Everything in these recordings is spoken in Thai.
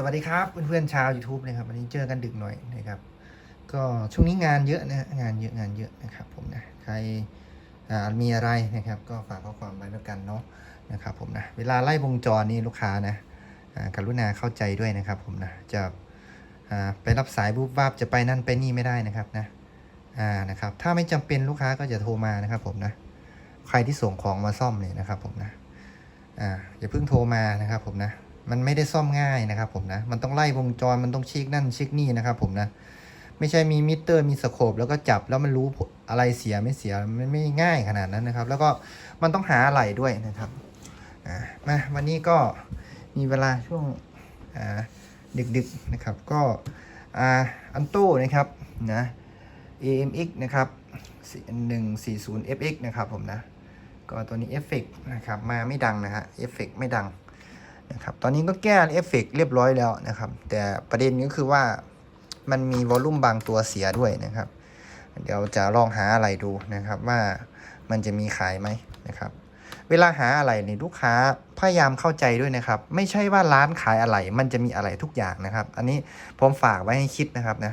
สวัสดีครับเพื่อนๆชาว YouTube นะครับวันนี้เจอกันดึกหน่อยนะครับก็ช่วงนี้งานเยอะนะงานเยอะงานเยอะนะครับผมนะใครมีอะไรนะครับก็ฝากข้อความไว้แล้วกันเนาะนะครับผมนะเวลาไล่วงจรนี่ลูกค้านะอ่ากรุณาเข้าใจด้วยนะครับผมนะจะไปรับสายบูบวาบจะไปนั่นไปนี่ไม่ได้นะครับนะนะครับถ้าไม่จำเป็นลูกค้าก็จะโทรมานะครับผมนะใครที่ส่งของมาซ่อมเนี่ยนะครับผมนะอ่าอย่าเพิ่งโทรมานะครับผมนะ มันไม่ได้ซ่อมง่ายนะครับผมนะ มันต้องไล่วงจร มันต้องเช็คนั่นเช็คนี่นะครับผมนะ ไม่ใช่มีมิเตอร์มีสโคปแล้วก็จับแล้วมันรู้อะไรเสียไม่เสีย มันไม่ง่ายขนาดนั้นนะครับ แล้วก็มันต้องหาอะไรด้วยนะครับมาวันนี้ก็มีเวลาช่วงดึกๆนะครับ ก็อันโต้นะครับนะ AMX นะครับ 140 FX นะครับผมนะ ก็ตัวนี้เอฟเฟกนะครับ มาไม่ดังนะฮะเอฟเฟกไม่ดัง นะครับตอนนี้ก็แก้เอฟเฟกต์เรียบร้อยแล้วนะครับ แต่ประเด็นก็คือว่ามันมีวอลลุ่มบางตัวเสียด้วยนะครับ เดี๋ยวจะลองหาอะไรดูนะครับว่ามันจะมีขายไหมนะครับ เวลาหาอะไรในยลูกค้าพยายามเข้าใจด้วยนะครับ ไม่ใช่ว่าร้านขายอะไรมันจะมีอะไรทุกอย่างนะครับ อันนี้ผมฝากไว้ให้คิดนะครับนะ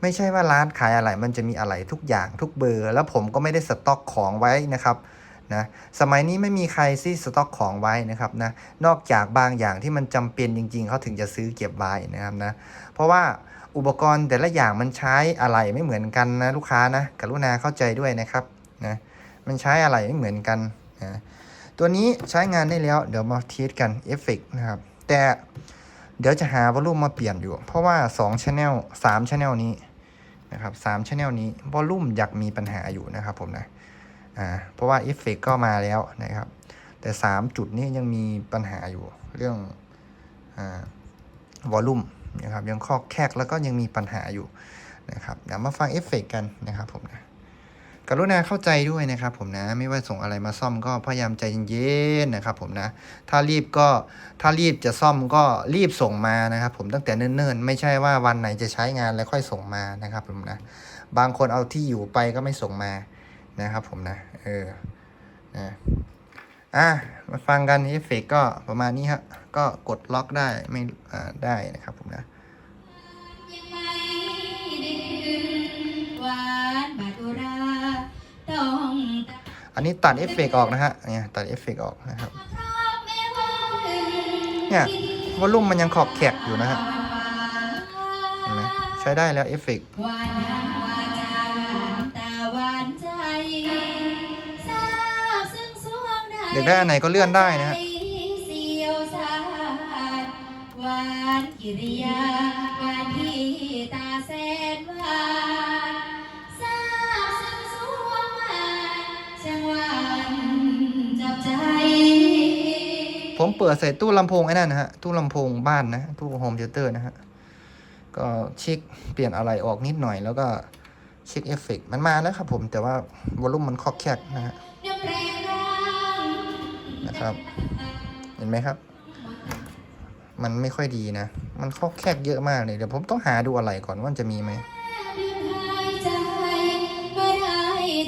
ไม่ใช่ว่าร้านขายอะไรมันจะมีอะไรทุกอย่างทุกเบอร์ แล้วผมก็ไม่ได้สต็อกของไว้นะครับ นะสมัยนี้ไม่มีใครที่สต็อกของไว้นะครับนะนอกจากบางอย่างที่มันจำเป็นจริง ๆเขาถึงจะซื้อเก็บไว้นะครับนะเพราะว่าอุปกรณ์แต่ละอย่างมันใช้อะไรไม่เหมือนกันนะลูกค้านะกรุณาเข้าใจด้วยนะครับนะมันใช้อะไรไม่เหมือนกันนะตัวนี้ใช้งานได้แล้วเดี๋ยวมาเทสกันเอฟเฟกนะครับแต่เดี๋ยวจะหาวอลลุ่มมาเปลี่ยนอยู่ เพราะว่า2 Channel 3 Channel นี้นะครับ3 Channel นี้วอลลุ่มอยากมีปัญหาอยู่นะครับผมนะ อ่าเพราะว่าเอฟเฟกก็มาแล้วนะครับ แต่ 3 จุดนี้ยังมีปัญหาอยู่เรื่องอ่าวอลลุ่มนะครับยังข้อแคกแล้วก็ยังมีปัญหาอยู่นะครับเดี๋ยวมาฟังเอฟเฟกกันนะครับผมนะกรุณาเข้าใจด้วยนะครับผมนะไม่ว่าส่งอะไรมาซ่อมก็พยายามใจเย็นๆนะครับผมนะถ้ารีบก็ถ้ารีบจะซ่อมก็รีบส่งมานะครับผมตั้งแต่เนิ่นๆ ไม่ใช่ว่าวันไหนจะใช้งานแล้วค่อยส่งมานะครับผมนะบางคนเอาที่อยู่ไปก็ไม่ส่งมา นะครับผมนะ เออ นะ อะ มาฟังกันเอฟเฟกก็ประมาณนี้ฮะก็กดล็อกได้ไม่ อ่า ได้นะครับผมนะอันนี้ตัดเอฟเฟกออกนะฮะ เนี่ยตัดเอฟเฟกออกนะครับเพราะแม้ว่าเนี่ยวอลลุ่มมันยังขอบแขกอยู่นะฮะเห็นไหมใช้ได้แล้วเอฟเฟกห อยากได้อันไหนก็เลื่อนได้นะฮะผมเปิดใส่ตู้ลำโพงไอ้นั่นนะฮะ ตู้ลำโพงบ้านนะ ตู้โฮมเทเตอร์นะฮะ ก็เช็คเปลี่ยนอะไรออกนิดหน่อยแล้วก็เช็คเอฟเฟกมันมาแล้วครับผมแต่ว่าวอลลุ่มมันขอบแคกนะฮะ ครับ เห็นไหมครับ มันไม่ค่อยดีนะ มันข้อแคกเยอะมากเลยเดี๋ยวผมต้องหาดูอะไรก่อนว่าจะมีไหม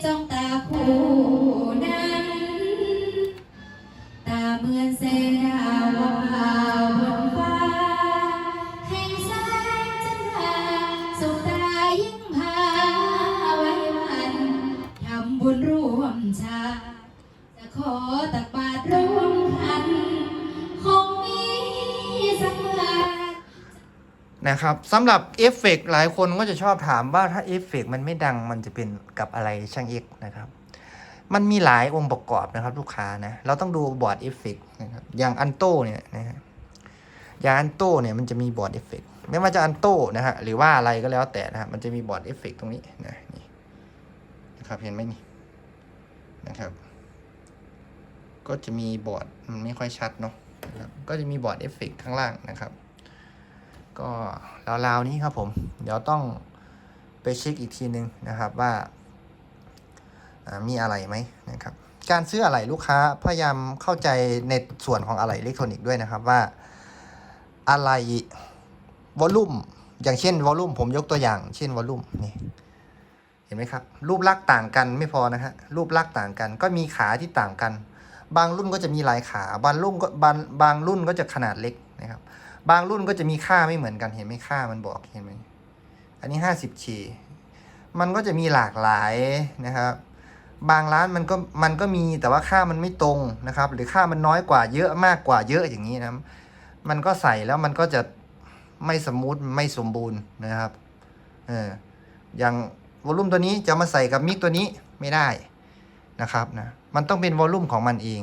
จ้องตาคู่นั้น นะครับสำหรับเอฟเฟกหลายคนก็จะชอบถามว่าถ้าเอฟเฟกมันไม่ดังมันจะเป็นกับอะไรช่างเอกนะครับ มันมีหลายองค์ประกอบนะครับ ลูกค้านะ เราต้องดูบอร์ดเอฟเฟกนะครับอย่างอันโต้เนี่ยนะฮะอย่างอันโต้เนี่ยมันจะมีบอร์ดเอฟเฟกไม่ว่าจะอันโต้นะฮะหรือว่าอะไรก็แล้วแต่นะฮะมันจะมีบอร์ดเอฟเฟกตรงนี้นะนี่นะครับเห็นไหมนี่นะครับ ก็จะมีบอร์ดมันไม่ค่อยชัดเนาะนะก็จะมีบอร์ดเอฟเฟกข้างล่างนะครับ ก็ราวๆนี้ครับผม เดี๋ยวต้องไปเช็คอีกทีนึงนะครับว่ามีอะไรไหมนะครับ การซื้ออะไรลูกค้าพยายามเข้าใจในส่วนของอะไรอิเล็กทรอนิกส์ด้วยนะครับว่าอะไรวอลลุ่มอย่างเช่นวอลลุ่มผมยกตัวอย่าง เช่นวอลลุ่มนี่เห็นไหมครับ รูปลักษณ์ต่างกันไม่พอนะฮะรูปลักษณ์ต่างกัน ก็มีขาที่ต่างกัน บางรุ่นก็จะมีหลายขา บางรุ่นก็บางบางรุ่นก็จะขนาดเล็ก บางรุ่นก็จะมีค่าไม่เหมือนกันเห็นไหมค่ามันบอกเห็นไหมอันนี้ 50K มันก็จะมีหลากหลายนะครับ บางร้านมันก็มันก็มีแต่ว่าค่ามันไม่ตรงนะครับ หรือค่ามันน้อยกว่าเยอะมากกว่าเยอะอย่างนี้นะมันก็ใส่แล้วมันก็จะไม่สมูทไม่สมบูรณ์นะครับเอออย่างวอลลุ่มตัวนี้จะมาใส่กับมิกตัวนี้ไม่ได้นะครับนะมันต้องเป็นวอลลุ่มของมันเอง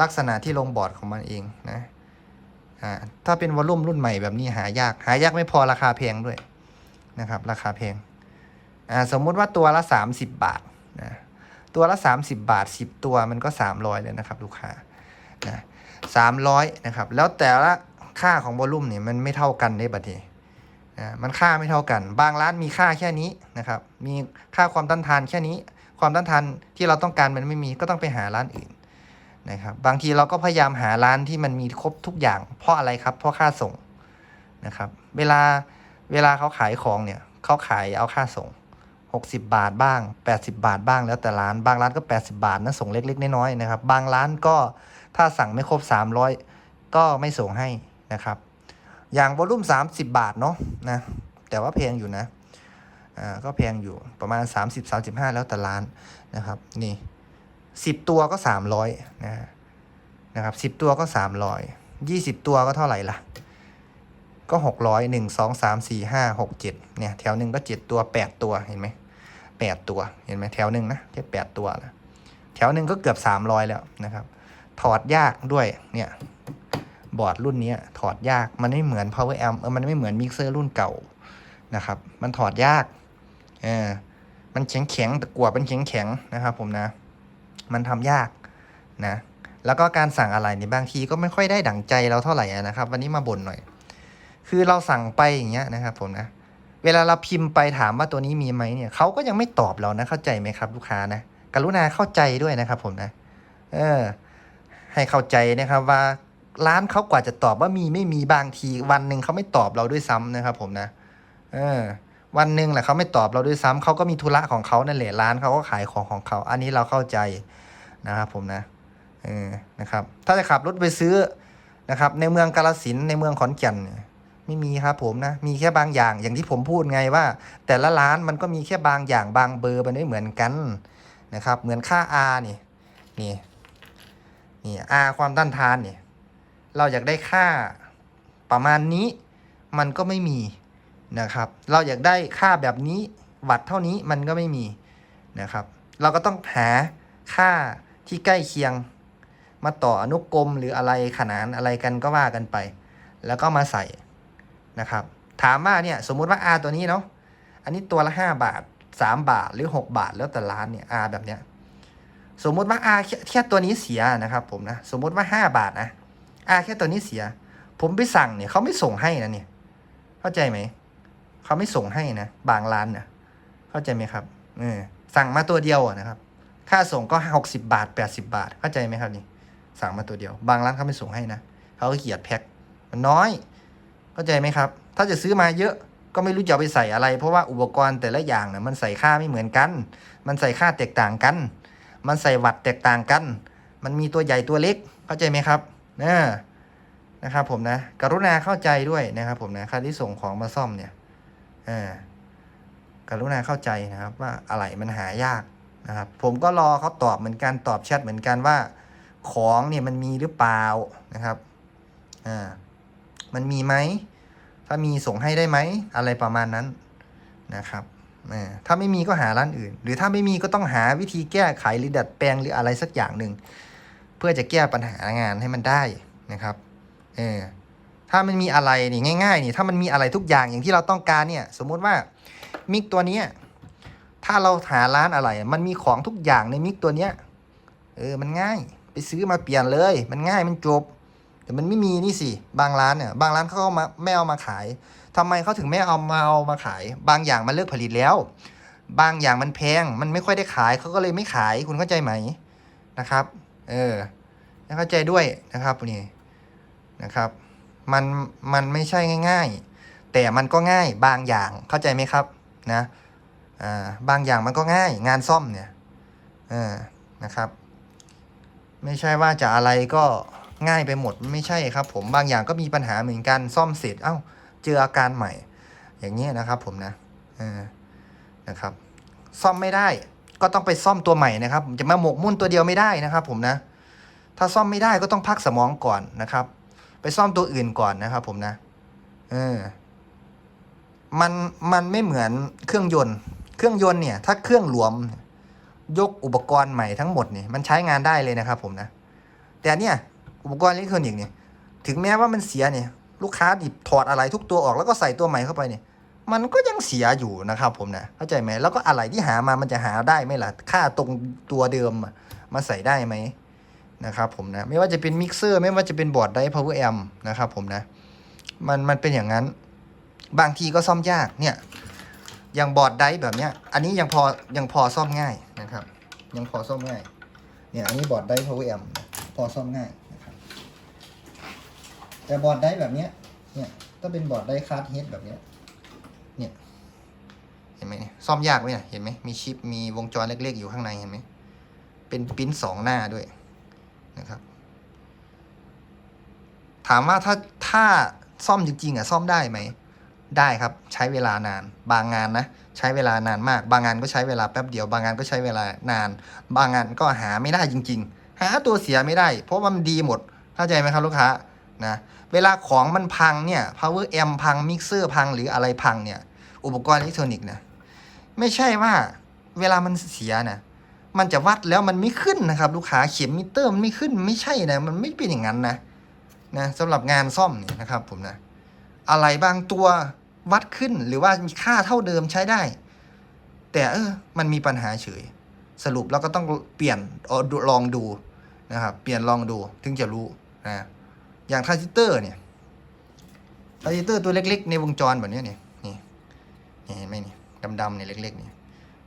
ลักษณะที่ลงบอร์ดของมันเองนะ อ่าถ้าเป็นวอลลุ่มรุ่นใหม่แบบนี้หายาก หายากไม่พอราคาแพงด้วยนะครับ ราคาแพงอ่าสมมุติว่าตัวละ 30 บาทนะตัวละ 30 บาท 10 ตัวมันก็ 300เลยนะครับ ลูกค้านะ300นะครับ แล้วแต่ละค่าของวอลลุ่มเนี่ยมันไม่เท่ากันในบัดนี้นะมันค่าไม่เท่ากัน บางร้านมีค่าแค่นี้นะครับ มีค่าความต้านทานแค่นี้ ความต้านทานที่เราต้องการมันไม่มีก็ต้องไปหาร้านอื่น นะครับบางทีเราก็พยายามหาร้านที่มันมีครบทุกอย่าง เพราะอะไรครับเพราะค่าส่งนะครับ เวลาเวลาเขาขายของเนี่ยเขาขายเอาค่าส่ง 60 บาทบ้าง 80 บาทบ้างแล้วแต่ร้านบางร้านก็ 80 บาทนะส่งเล็ก ๆ น้อยๆนะครับ บางร้านก็ถ้าสั่งไม่ครบ 300 ก็ไม่ส่งให้นะครับ อย่างวอลุ่ม 30 บาทเนาะนะแต่ว่าแพงอยู่นะอ่าก็แพงอยู่ประมาณ 30-35 แล้วแต่ร้านนะครับนี่ สิบตัวก็สามร้อยนะนะครับสิบตัวก็สามร้อยยี่สิบตัวก็เท่าไหร่ล่ะ ก็หกร้อยหนึ่งสองสามสี่ห้าหกเจ็ดเนี่ยแถวหนึ่งก็เจ็ดตัวแปดตัวเห็นไหมแปดตัวเห็นไหมแถวหนึ่งนะแค่แปดตัวนะแถวหนึ่งก็เกือบสามร้อยแล้วนะครับ ถอดยากด้วยเนี่ยบอร์ดรุ่นนี้ถอดยากมันไม่เหมือน power amp เออมันไม่เหมือนมิกเซอร์รุ่นเก่านะครับ มันถอดยากเออมันแข็งแข็งๆตะกั่วเป็นแข็งแข็งนะครับผมนะ มันทำยากนะแล้วก็การสั่งอะไรเนี่ยบางทีก็ไม่ค่อยได้ดั่งใจเราเท่าไหร่นะครับ วันนี้มาบ่นหน่อย คือเราสั่งไปอย่างเงี้ยนะครับผมนะเวลาเราพิมพ์ไปถามว่าตัวนี้มีไหมเนี่ยเขาก็ยังไม่ตอบเรานะเข้าใจไหมครับ ลูกค้านะกรุณาเข้าใจด้วยนะครับ ผมนะ เออ ให้เข้าใจนะครับว่าร้านเขากว่าจะตอบว่ามีไม่มีบางทีวันหนึ่งเขาไม่ตอบเราด้วยซ้ำนะครับ ผมนะ เออ วันหนึ่งแหละเขาไม่ตอบเราด้วยซ้ำเขาก็มีธุระของเขานั่นแหละร้านเขาก็ขายของของเขา อันนี้เราเข้าใจนะครับผมนะเออนะครับ ถ้าจะขับรถไปซื้อนะครับ ในเมืองกาลสินในเมืองขอนแก่นไม่มีครับผมนะ มีแค่บางอย่างอย่างที่ผมพูดไงว่า แต่ละร้านมันก็มีแค่บางอย่างบางเบอร์มันไม่เหมือนกันนะครับ เหมือนค่า R นี่นี่นี่ R ความต้านทานเนี่ยเราอยากได้ค่าประมาณนี้มันก็ไม่มี นะครับ เราอยากได้ค่าแบบนี้วัดเท่านี้มันก็ไม่มีนะครับ เราก็ต้องหาค่าที่ใกล้เคียง มาต่ออนุกรมหรืออะไรขนานอะไรกันก็ว่ากันไป แล้วก็มาใส่นะครับ ถามว่าเนี่ยสมมุติว่า R ตัวนี้เนาะอันนี้ตัวละ 5 บาท 3 บาทหรือ 6 บาทแล้วแต่ร้านเนี่ย R แบบเนี้ยสมมุติว่า R แค่แค่ตัวนี้เสียนะครับผมนะสมมุติว่า 5 บาทนะ R แค่ตัวนี้เสีย ผมไปสั่งเนี่ยเขาไม่ส่งให้นะเนี่ยเข้าใจไหม เขาไม่ส่งให้นะบางร้านนะเข้าใจไหมครับเออสั่งมาตัวเดียวนะครับ ค่าส่งก็หกสิบาทแปดสิบาท เข้าใจไหมครับนี่สั่งมาตัวเดียว บางร้านเขาไม่ส่งให้นะเขาก็เกียดแพ็คมันน้อย เข้าใจไหมครับ ถ้าจะซื้อมาเยอะก็ไม่รู้จะไปใส่อะไร เพราะว่าอุปกรณ์แต่ละอย่างนะมันใส่ค่าไม่เหมือนกัน มันใส่ค่าแตกต่างกัน มันใส่วัตต์แตกต่างกัน มันมีตัวใหญ่ตัวเล็ก เข้าใจไหมครับนะนะครับผมนะ กรุณาเข้าใจด้วยนะครับผมนะใครที่ส่งของมาซ่อมเนี่ย กรุณาเข้าใจนะครับว่าอะไรมันหายากนะครับ ผมก็รอเขาตอบเหมือนกันตอบแชทเหมือนกันว่า ของเนี่ยมันมีหรือเปล่านะครับอ่ามันมีไหมถ้ามีส่งให้ได้ไหมอะไรประมาณนั้นนะครับอ่าถ้าไม่มีก็หาร้านอื่น หรือถ้าไม่มีก็ต้องหาวิธีแก้ไขหรือดัดแปลงหรืออะไรสักอย่างหนึ่ง เพื่อจะแก้ปัญหางานให้มันได้นะครับ เออ ถ้ามันมีอะไรนี่ง่ายๆนี่ถ้ามันมีอะไรทุกอย่างอย่างที่เราต้องการเนี่ย สมมุติว่ามิกตัวเนี้ยถ้าเราหาร้านอะไร มันมีของทุกอย่างในมิกตัวเนี้ยเออมันง่าย ไปซื้อมาเปลี่ยนเลย มันง่ายมันจบ แต่มันไม่มีนี่สิบางร้านเนี่ย บางร้านเขาก็มาไม่เอามาขายทำไมเขาถึงไม่เอามาเอามาขาย บางอย่างมันเลิกผลิตแล้ว บางอย่างมันแพงมันไม่ค่อยได้ขายเขาก็เลยไม่ขายคุณเข้าใจไหมนะครับ เออเข้าใจด้วยนะครับนี่นะครับ มันมันไม่ใช่ง่าย ๆ แต่มันก็ง่ายบางอย่างเข้าใจไหมครับนะอ่าบางอย่างมันก็ง่าย งานซ่อมเนี่ยเออนะครับ ไม่ใช่ว่าจะอะไรก็ง่ายไปหมดไม่ใช่ครับ ผมบางอย่างก็มีปัญหาเหมือนกันซ่อมเสร็จเอ้า เจออาการใหม่ อย่างนี้นะครับ ผมนะเออนะครับ ซ่อมไม่ได้ ก็ต้องไปซ่อมตัวใหม่นะครับ จะมาหมกมุ่นตัวเดียวไม่ได้นะครับ ผมนะ ถ้าซ่อมไม่ได้ก็ต้องพักสมองก่อนนะครับ ไปซ่อมตัวอื่นก่อนนะครับผมนะ เออ มันมันไม่เหมือนเครื่องยนต์ เครื่องยนต์เนี่ย ถ้าเครื่องหลวม ยกอุปกรณ์ใหม่ทั้งหมดเนี่ยมันใช้งานได้เลยนะครับผมนะ แต่เนี่ยอุปกรณ์อิเล็กทรอนิกส์เนี่ยถึงแม้ว่ามันเสียเนี่ย ลูกค้าดิบถอดอะไรทุกตัวออกแล้วก็ใส่ตัวใหม่เข้าไปเนี่ย มันก็ยังเสียอยู่นะครับผมนะเข้าใจไหมแล้วก็อะไรที่หามามันจะหาได้ไหมล่ะค่าตรงตัวเดิมมาใส่ได้ไหม นะครับผมนะไม่ว่าจะเป็นมิกเซอร์ไม่ว่าจะเป็นบอร์ดไดพาวเวอร์แอมนะครับผมนะมันมันเป็นอย่างนั้นบางทีก็ซ่อมยากเนี่ยอย่างบอร์ดไดแบบเนี้ย อันนี้ยังพอยังพอซ่อมง่ายนะครับ ยังพอซ่อมง่ายเนี่ยอันนี้บอร์ดไดพาวเวอร์แอมพอซ่อมง่ายนะครับแต่บอร์ดไดแบบเนี้ยเนี่ยต้องเป็นบอร์ดไดคาร์ดเฮดแบบเนี้ยเนี่ยเห็นไหมเนี่ยซ่อมยากไหมเนี่ยเห็นไหมมีชิปมีวงจรเล็กๆอยู่ข้างในเห็นไหมเป็นปริ้นสองหน้าด้วย นะครับ ถามว่าถ้าถ้าซ่อมจริงๆอะซ่อมได้ไหม ได้ครับใช้เวลานาน บางงานนะใช้เวลานานมาก บางงานก็ใช้เวลาแป๊บเดียวบางงานก็ใช้เวลานาน บางงานก็หาไม่ได้จริง ๆ หาตัวเสียไม่ได้ เพราะว่ามันดีหมดเข้าใจไหมครับลูกค้านะเวลาของมันพังเนี่ย power amp พัง mixer พังหรืออะไรพังเนี่ย อุปกรณ์อิเล็กทรอนิกส์นะไม่ใช่ว่าเวลามันเสียนะ มันจะวัดแล้วมันไม่ขึ้นนะครับ ลูกค้าเข็มมิเตอร์มันไม่ขึ้นไม่ใช่นะ มันไม่เป็นอย่างนั้นนะนะสำหรับงานซ่อมนี่นะครับ ผมนะ อะไรบางตัววัดขึ้นหรือว่ามีค่าเท่าเดิมใช้ได้ แต่เออมันมีปัญหาเฉย สรุปแล้วก็ต้องเปลี่ยนเอลองดูนะครับ เปลี่ยนลองดูถึงจะรู้นะอย่างทรานซิสเตอร์เนี่ยทรานซิสเตอร์ตัวเล็ก ๆ ในวงจรแบบนี้เนี่ยนี่นี่เห็นไหมนี่ดำๆเนี่ยเล็กๆเนี่ย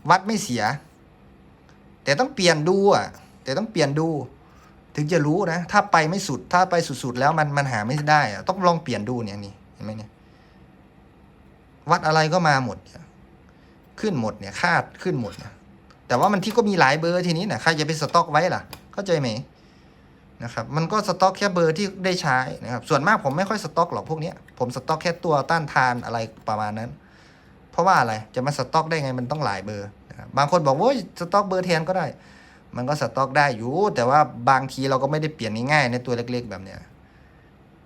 วัดไม่เสีย แต่ต้องเปลี่ยนดูอะ แต่ต้องเปลี่ยนดู ถึงจะรู้นะ ถ้าไปไม่สุด ถ้าไปสุดๆแล้วมันมันหาไม่ได้อะต้องลองเปลี่ยนดูเนี่ยนี่เห็นไหมเนี่ย วัดอะไรก็มาหมดขึ้นหมดเนี่ยคาดขึ้นหมดเนี่ยแต่ว่ามันที่ก็มีหลายเบอร์ทีนี้นะใครจะไปสต็อกไว้ล่ะ เข้าใจไหมนะครับ มันก็สต็อกแค่เบอร์ที่ได้ใช้นะครับ ส่วนมากผมไม่ค่อยสต็อกหรอกพวกนี้ผมสต็อกแค่ตัวต้านทานอะไรประมาณนั้น เพราะว่าอะไร จะมาสต็อกได้ไงมันต้องหลายเบอร์ บบางคนบอกว่าสต็อกเบอร์แทนก็ได้ มันก็สต็อกได้อยู่ แต่ว่าบางทีเราก็ไม่ได้เปลี่ยนง่ายๆในตัวเล็กๆ แบบเนี้ย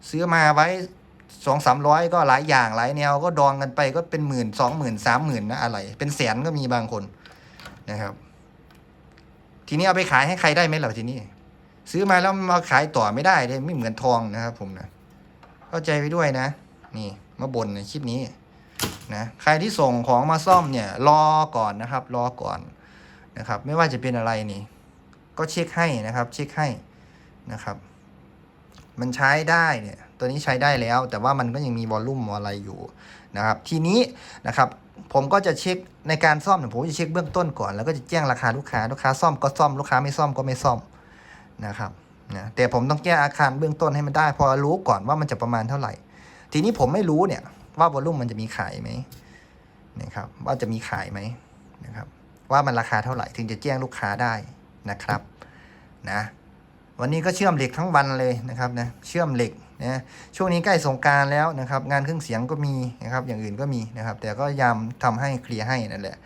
ซื้อมาไว้สองสามร้อยก็หลายอย่างหลายแนวก็ดองกันไปก็เป็นหมื่นสองหมื่นสามหมื่นนะอะไร เป็นแสนก็มีบางคนนะครับ ทีนี้เอาไปขายให้ใครได้ไหมเหรอทีนี้ ซื้อมาแล้วมาขายต่อไม่ได้เลยไม่เหมือนทองนะครับ ผมนะเข้าใจไปด้วยนะ นี่ มาบ่นในคลิปนี้ นะใครที่ส่งของมาซ่อมเนี่ยรอก่อนนะครับ รอก่อนนะครับ ไม่ว่าจะเป็นอะไรนี่ ก็เช็คให้นะครับ เช็คให้นะครับ มันใช้ได้เนี่ย ตัวนี้ใช้ได้แล้ว แต่ว่ามันก็ยังมีวอลลุ่มอะไรอยู่นะครับ ทีนี้นะครับ ผมก็จะเช็คในการซ่อมเนี่ยผมจะเช็คเบื้องต้นก่อน แล้วก็จะแจ้งราคาลูกค้าลูกค้าซ่อมก็ซ่อมลูกค้าไม่ซ่อมก็ไม่ซ่อมนะครับนะแต่ผมต้องแก้อาคารเบื้องต้นให้มันได้ พอรู้ก่อนว่ามันจะประมาณเท่าไหร่ ทีนี้ผมไม่รู้เนี่ย ว่าวอลุ่มมันจะมีขายไหมนะครับ ว่าจะมีขายไหมนะครับ ว่ามันราคาเท่าไหร่ถึงจะแจ้งลูกค้าได้นะครับนะวันนี้ก็เชื่อมเหล็กทั้งวันเลยนะครับนะเชื่อมเหล็กนะช่วงนี้ใกล้สงการแล้วนะครับ งานเครื่องเสียงก็มีนะครับอย่างอื่นก็มีนะครับ แต่ก็ยามทำให้เคลียร์ให้นั่นแหละ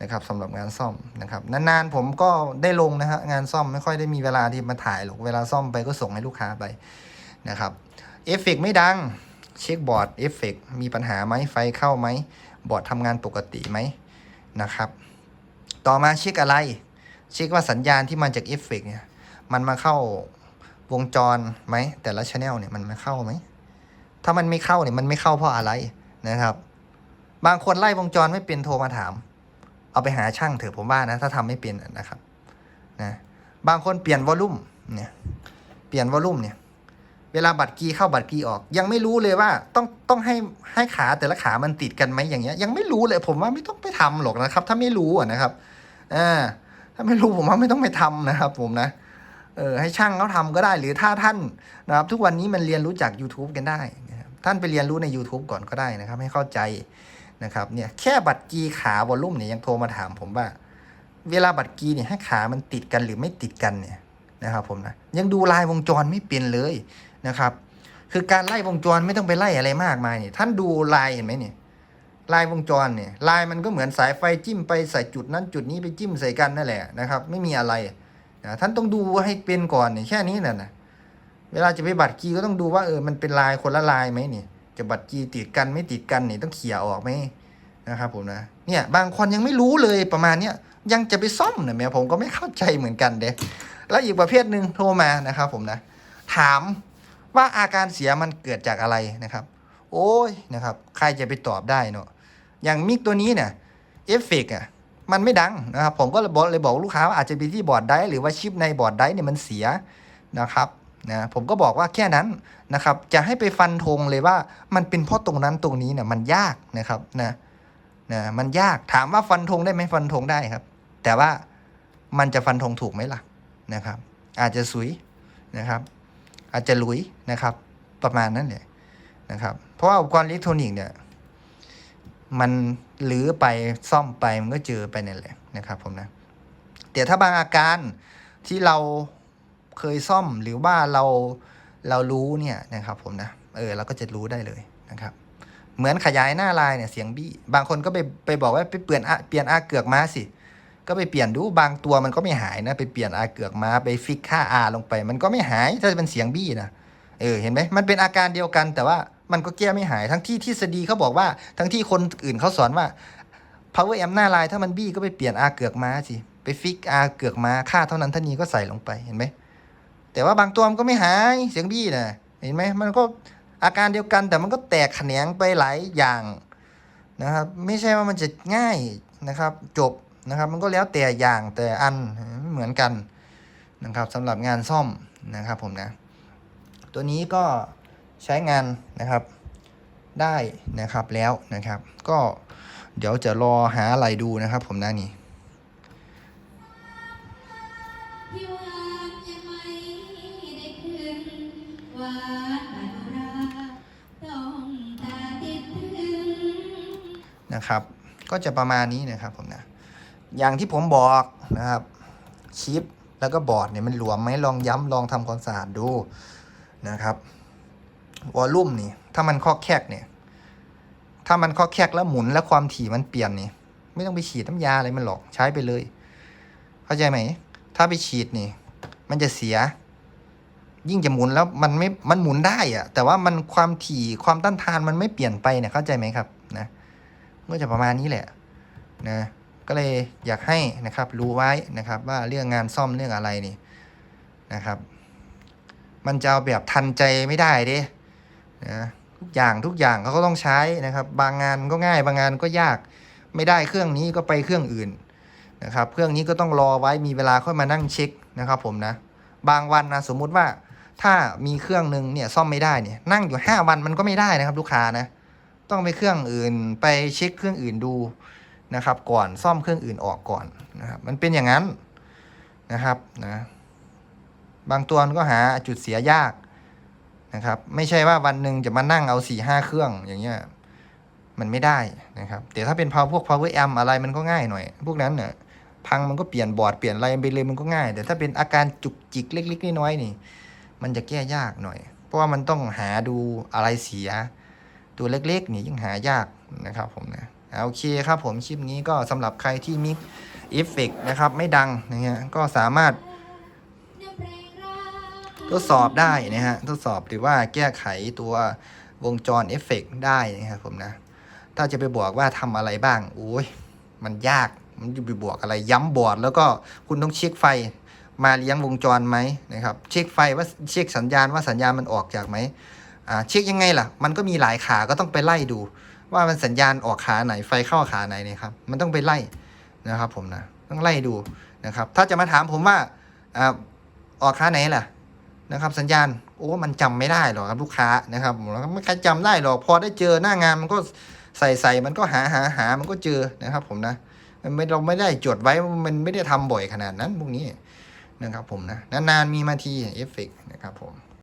นะครับสำหรับงานซ่อมนะครับนานๆผมก็ได้ลงนะฮะงานซ่อมไม่ค่อยได้มีเวลาที่มาถ่ายหรอกเวลาซ่อมไปก็ส่งให้ลูกค้าไปนะครับเอฟเฟกไม่ดัง เช็คบอร์ดเอฟเฟกมีปัญหาไหมไฟเข้าไหม บอร์ดทำงานปกติไหมนะครับ ต่อมาเช็คอะไร เช็คว่าสัญญาณที่มาจากเอฟเฟกเนี่ย มันมาเข้าวงจรไหม แต่ละชแนลเนี่ยมันมาเข้าไหม ถ้ามันไม่เข้าเนี่ยมันไม่เข้าเพราะอะไรนะครับ บางคนไล่วงจรไม่เป็นโทรมาถาม เอาไปหาช่างเถอะผมว่านะ ถ้าทำไม่เป็นนะครับนะบางคนเปลี่ยนวอลลุ่มเนี่ย เปลี่ยนวอลลุ่มเนี่ย เวลาบัตรกีเข้าบัตรกีออก ยังไม่รู้เลยว่าต้องต้องให้ให้ขาแต่ละขามันติดกันไหมอย่างเงี้ย ยังไม่รู้เลยผมว่าไม่ต้องไปทำหรอกนะครับ ถ้าไม่รู้อะนะครับอ่าถ้าไม่รู้ผมว่าไม่ต้องไปทำนะครับ ผมนะเออให้ช่างเขาทำก็ได้ หรือถ้าท่านนะครับ ทุกวันนี้มันเรียนรู้จาก YouTube กันได้นะครับท่านไปเรียนรู้ใน YouTube ก่อนก็ได้นะครับ ให้เข้าใจนะครับเนี่ยแค่บัตรกีขาวอลลุ่มเนี่ยยังโทรมาถามผมว่า เวลาบัตรกีเนี่ยให้ขามันติดกันหรือไม่ติดกันเนี่ยนะครับผมนะยังดูลายวงจรไม่เป็นเลย นะครับ คือการไล่วงจรไม่ต้องไปไล่อะไรมากมายนี่ท่านดูลายเห็นไหมเนี่ยลายวงจรเนี่ยลายมันก็เหมือนสายไฟจิ้มไปใส่จุดนั้นจุดนี้ไปจิ้มใส่กันนั่นแหละนะครับ ไม่มีอะไรนะท่านต้องดูให้เป็นก่อนเนี่ยแค่นี้น่ะนะเวลาจะไปบัตรกีก็ต้องดูว่าเออมันเป็นลายคนละลายไหมนี่จะบัตรกีติดกันไม่ติดกันนี่ต้องเขี่ยออกไหมนะครับผมนะเนี่ยบางคนยังไม่รู้เลยประมาณเนี้ยยังจะไปซ่อมเนี่ยแม่ผมก็ไม่เข้าใจเหมือนกันเด้แล้วอีกประเภทหนึ่งโทรมานะครับผมนะ ถาม ว่าอาการเสียมันเกิดจากอะไรนะครับ โอ้ยนะครับ ใครจะไปตอบได้เนาะอย่างมิกตัวนี้เนี่ยเอฟเฟกอะมันไม่ดังนะครับ ผมก็เลยบอกเลยบอกลูกค้าว่าอาจจะเป็นที่บอร์ดไดร์หรือว่าชิปในบอร์ดไดร์เนี่ยมันเสียนะครับนะผมก็บอกว่าแค่นั้นนะครับ จะให้ไปฟันธงเลยว่ามันเป็นเพราะตรงนั้นตรงนี้เนี่ยมันยากนะครับนะนะมันยากถามว่าฟันธงได้ไหมฟันธงได้ครับ แต่ว่ามันจะฟันธงถูกไหมล่ะนะครับ อาจจะสุยนะครับ อาจจะลุยนะครับ ประมาณนั้นแหละนะครับ เพราะว่าอุปกรณ์อิเล็กทรอนิกส์เนี่ย มันหรือไปซ่อมไปมันก็เจอไปนั่นแหละนะครับ ผมนะแต่ถ้าบางอาการที่เราเคยซ่อมหรือว่าเราเรารู้เนี่ยนะครับ ผมนะเออเราก็จะรู้ได้เลยนะครับ เหมือนขยายหน้าลายเนี่ยเสียงบี้ บางคนก็ไปไปบอกว่าไปเปลี่ยนอเปลี่ยนอาเกือกม้าสิ ก็ไปเปลี่ยนดูบางตัวมันก็ไม่หายนะ ไปเปลี่ยนอาเกือกมาไปฟิกค่าอาลงไป มันก็ไม่หายถ้าเป็นเสียงบี้นะเออเห็นไหมมันเป็นอาการเดียวกัน แต่ว่ามันก็แก้ไม่หายทั้งที่ทฤษฎีเขาบอกว่า ทั้งที่คนอื่นเขาสอนว่า power amp หน้าลายถ้ามันบี้ก็ไปเปลี่ยนอาเกือกมาสิไปฟิกอาเกือกมาค่าเท่านั้นเท่านี้ก็ใส่ลงไปเห็นไหมแต่ว่าบางตัวมันก็ไม่หายเสียงบี้นะเห็นไหมมันก็อาการเดียวกันแต่มันก็แตกแขนงไปหลายอย่างนะครับ ไม่ใช่ว่ามันจะง่ายนะครับ จบ นะครับ มันก็แล้วแต่อย่างแต่อันไม่เหมือนกันนะครับสำหรับงานซ่อมนะครับผมนะ ตัวนี้ก็ใช้งานนะครับได้นะครับแล้วนะครับ ก็เดี๋ยวจะรอหาอะไรดูนะครับ ผมนะนี่พี่วานยังไม่ได้คืนหวานอนุราต้องตาติดถึงนะครับ ก็จะประมาณนี้นะครับผมนะ อย่างที่ผมบอกนะครับชิปแล้วก็บอร์ดเนี่ยมันหลวมไหมลองย้ำลองทำความสะอาดดูนะครับวอลลุ่มนี่ ถ้ามันคอแคกเนี่ย ถ้ามันคอแคกแล้วหมุนแล้วความถี่มันเปลี่ยนนี่ ไม่ต้องไปฉีดน้ำยาอะไรมันหรอกใช้ไปเลย เข้าใจไหม ถ้าไปฉีดนี่ มันจะเสีย ยิ่งจะหมุนแล้วมันไม่มันหมุนได้อะแต่ว่ามันความถี่ความต้านทานมันไม่เปลี่ยนไปเนี่ยเข้าใจไหมครับ นะก็จะประมาณนี้แหละ นะ ก็เลยอยากให้นะครับรู้ไว้นะครับว่าเรื่องงานซ่อมเรื่องอะไรนี่นะครับ มันจะเอาแบบทันใจไม่ได้เด้นะทุกอย่างทุกอย่างเขาก็ต้องใช้นะครับ บางงานก็ง่ายบางงานก็ยาก ไม่ได้เครื่องนี้ก็ไปเครื่องอื่นนะครับเครื่องนี้ก็ต้องรอไว้มีเวลาค่อยมานั่งเช็คนะครับ ผมนะ บางวันนะสมมุติว่าถ้ามีเครื่องหนึ่งเนี่ยซ่อมไม่ได้เนี่ยนั่งอยู่ห้าวันมันก็ไม่ได้นะครับ ลูกค้านะ ต้องไปเครื่องอื่นไปเช็คเครื่องอื่นดู นะครับก่อนซ่อมเครื่องอื่นออกก่อนนะครับมันเป็นอย่างนั้นนะครับนะบางตัวมันก็หาจุดเสียยากนะครับ ไม่ใช่ว่าวันหนึ่งจะมานั่งเอาสี่ห้าเครื่องอย่างเงี้ยมันไม่ได้นะครับแต่ถ้าเป็น power พวก power amp อะไรมันก็ง่ายหน่อย พวกนั้นเนี่ยพังมันก็เปลี่ยนบอร์ดเปลี่ยนอะไรไปเลยมันก็ง่าย แต่ถ้าเป็นอาการจุกจิกเล็กๆน้อยๆนี่ มันจะแก้ยากหน่อย เพราะว่ามันต้องหาดูอะไรเสีย ตัวเล็กๆนี่ยิ่งหายากนะครับผมนะอ่า โอเคครับผมคลิปนี้ก็สำหรับใครที่มิกเอฟเฟกนะครับไม่ดังนะฮะก็สามารถ ทดสอบได้นะฮะทดสอบหรือว่าแก้ไขตัววงจรเอฟเฟกต์ได้นะครับผมนะ ถ้าจะไปบอกว่าทำอะไรบ้างโอ้ยมันยากมันจะไปบอกอะไรย้ำบอร์ดแล้วก็คุณต้องเช็คไฟมาเลี้ยงวงจรไหมนะครับเช็คไฟว่าเช็คสัญญาณว่าสัญญาณมันออกจากไหมอ่าเช็คยังไงล่ะ มันก็มีหลายขาก็ต้องไปไล่ดู ว่ามันสัญญาณออกขาไหนไฟเข้าขาไหนเนะครับ มันต้องไปไล่นะครับ ผมนะต้องไล่ดูนะครับ ถ้าจะมาถามผมว่าอออกขาไหนล่ะนะครับ สัญญาณโอ้มันจำไม่ได้หรอกครับลูกค้านะครับผมไม่ใครจำได้หรอกพอได้เจอหน้างานมันก็ใส่ใส่มันก็หาหาหามันก็เจอนะครับ ผมนะมันไม่เราไม่ได้จดไว้มันไม่ได้ทำบ่อยขนาดนั้นพวกนี้นะครับ ผมนะนานๆมีมาทีเอฟเฟกนะครับผม